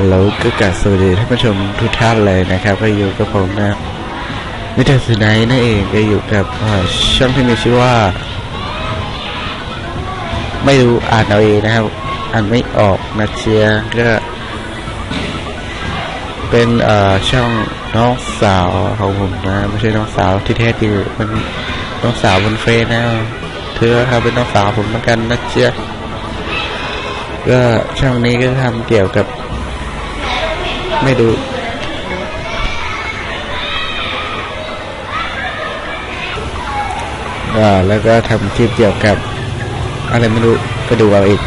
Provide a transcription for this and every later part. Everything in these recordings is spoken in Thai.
ฮัลโหลก็กราสวัสดีท่านผู้ชมทุกท่านเลยนะครับ ก็อยู่กับผมนะมิเตอร์สไนนั่นเองก็อยู่กับช่องที่มีชื่อว่า ไม่รู้อ่านเอาเองนะครับ อ่านไม่ออกนะเชียก็ เป็นเอ่อช่องน้องสาวของผมนะไม่ใช่น้องสาวที่แท้จริงเป็นน้องสาวบนเฟซนะเธอครับเป็นน้องสาวผมเหมือนกันนะเชียก็ช่องนี้ก็ทำเกี่ยวกับ ไม่ดูแล้วก็ทำคลิปเกี่ยวกับ อะไรไม่รู้ก็ดูเอาอีก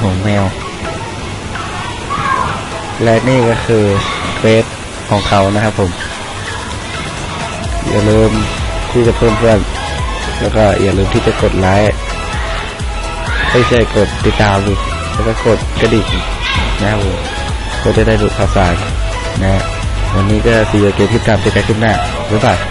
ของแมว และนี่ก็คือเฟซของเขานะครับผม อย่าลืม ที่จะเพิ่มเพื่อนแล้วก็อย่าลืมที่จะกดไลค์ไม่ใช่กดติดตามแล้วก็กดกระดิ่งนะครับผมก็จะได้ดูข่าวสารนะฮะวันนี้ก็ซีเอเกมที่ตามเจอกันขึ้นหน้าบ๊ายบาย